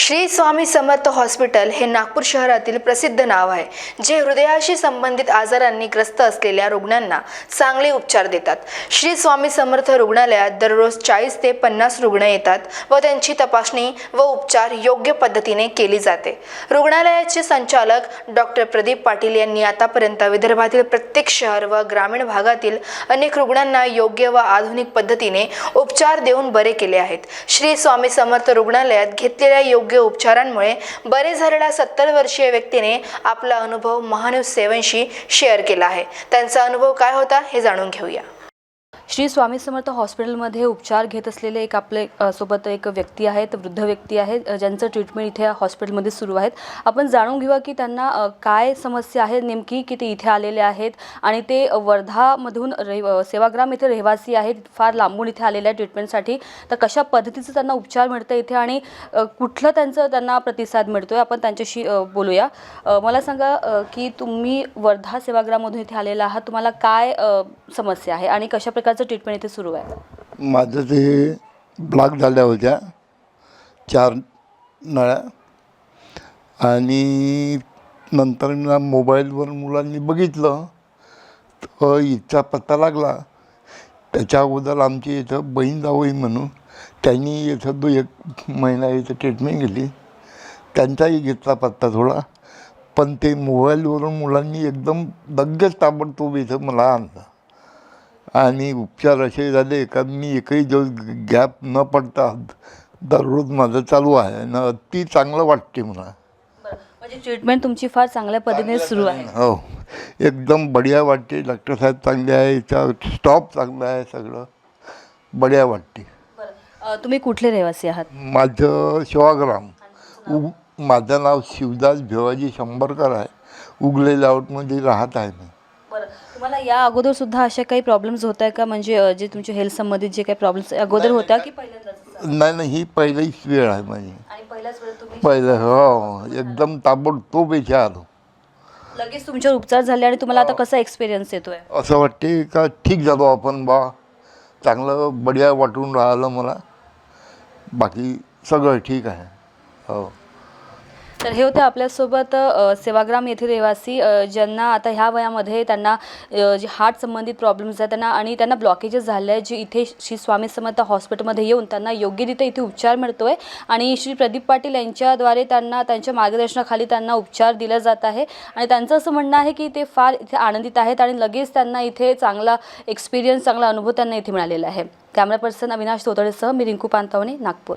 Shri Swami Samarth hospital हे नागपूर शहरातील प्रसिद्ध नाव आहे जे हृदयाशी संबंधित आजारांनी ग्रस्त असलेल्या रुग्णांना चांगले उपचार देतात. श्री स्वामी समर्थ रुग्णालयात दररोज चाळीस ते पन्नास रुग्ण येतात व त्यांची तपासणी व उपचार योग्य पद्धतीने केली जाते. रुग्णालयाचे संचालक डॉक्टर प्रदीप पाटील यांनी आतापर्यंत विदर्भातील प्रत्येक शहर व ग्रामीण भागातील अनेक रुग्णांना योग्य व आधुनिक पद्धतीने उपचार देऊन बरे केले आहेत. श्री स्वामी समर्थ रुग्णालयात घेतलेल्या योग्य योग्य उपचारांमुळे बरे झालेल्या सत्तर वर्षीय व्यक्तीने आपला अनुभव महान्यूज सेवनशी शेअर केला आहे. त्यांचा अनुभव काय होता हे जाणून घेऊया. श्री स्वामी समर्थ हॉस्पिटलमध्ये उपचार घेत असलेले एक आपले सोबत एक व्यक्ती आहेत वृद्ध व्यक्ती आहेत ज्यांचं ट्रीटमेंट इथे हॉस्पिटलमध्ये सुरू आहेत. आपण जाणून घेऊया की त्यांना काय समस्या आहे नेमकी की ते इथे आलेले आहेत आणि ते वर्धामधून रहि सेवाग्राम इथे रहिवासी आहेत फार लांबून इथे आलेले आहेत ट्रीटमेंटसाठी तर कशा पद्धतीचं त्यांना उपचार मिळतं इथे आणि कुठलं त्यांचं त्यांना प्रतिसाद मिळतो आहे आपण त्यांच्याशी बोलूया. मला सांगा की तुम्ही वर्धा सेवाग्राममधून इथे आलेला आहात तुम्हाला काय समस्या आहे आणि कशा प्रकारचं ट्रीटमेंट इथे सुरू आहे? माझं ते ब्लॉक झाल्या होत्या. चार नळ्या. आणि नंतर मी मोबाईलवर मुलांनी बघितलं. तर इथचा पत्ता लागला. त्याच्या अगोदर आमची इथं बहीण जावई म्हणून त्यांनी इथं दो एक महिना इथं ट्रीटमेंट घेतली. त्यांचाही घेतला पत्ता थोडा. पण ते मोबाईलवरून मुलांनी एकदम लगेच ताबडतोब इथं मला आणलं. आणि उपचार असे झाले का मी एकही दिवस गॅप न पडता दररोज माझं चालू आहे. आणि अति चांगलं वाटते मला. म्हणजे ट्रीटमेंट तुमची फार चांगल्या पद्धतीने सुरू आहे. हो. एकदम बढिया वाटते. डॉक्टर साहेब चांगले आहे. इथं स्टॉप चांगला आहे सगळं. बढिया वाटते. तुम्ही कुठले रहिवासी आहात? माझं सेवाग्राम उग माझं नाव शिवदास भिवाजी शंभरकर आहे. उगले लेआउटमध्ये राहत आहे मी. बरं. तुम्हाला या अगोदर सुद्धा अशा काही प्रॉब्लेम्स होत आहे का? म्हणजे अ, जे तुमच्या हेल्थ संबंधित जे काही प्रॉब्लेम्स अगोदर होत्या की पहिल्यांदाच नाही नाही ही पहिलीच वेळ आहे माझी. आणि पहिल्याच वेळेस तुम्ही पहिलं हो एकदम ताबडतोब इथे आलो. लगेच तुमच्यावर उपचार झाले आणि तुम्हाला आता कसा एक्सपिरियन्स येतोय? असं वाटते का ठीक झालो आपण बा. चांगलं बढिया वाटून राहिलं मला. बाकी सगळं ठीक आहे. हो. तर हे होते आपल्यासोबत सेवाग्राम येथील रहिवासी ज्यांना आता ह्या वयामध्ये त्यांना जे हार्ट संबंधित प्रॉब्लेम्स आहेत त्यांना आणि त्यांना ब्लॉकेजेस झाले आहेत जे इथे श्री स्वामी समर्थ हॉस्पिटलमध्ये येऊन त्यांना योग्यरित्या इथे उपचार मिळतो आहे आणि श्री प्रदीप पाटील यांच्याद्वारे त्यांना त्यांच्या मार्गदर्शनाखाली त्यांना उपचार दिला जात आहे. आणि त्यांचं असं म्हणणं आहे की ते फार इथे आनंदित आहेत आणि लगेच त्यांना इथे चांगला एक्सपिरियन्स चांगला अनुभव त्यांना इथे मिळालेला आहे. कॅमेरा पर्सन अविनाश तोतडेसह मी रिंकू पांतावणे नागपूर.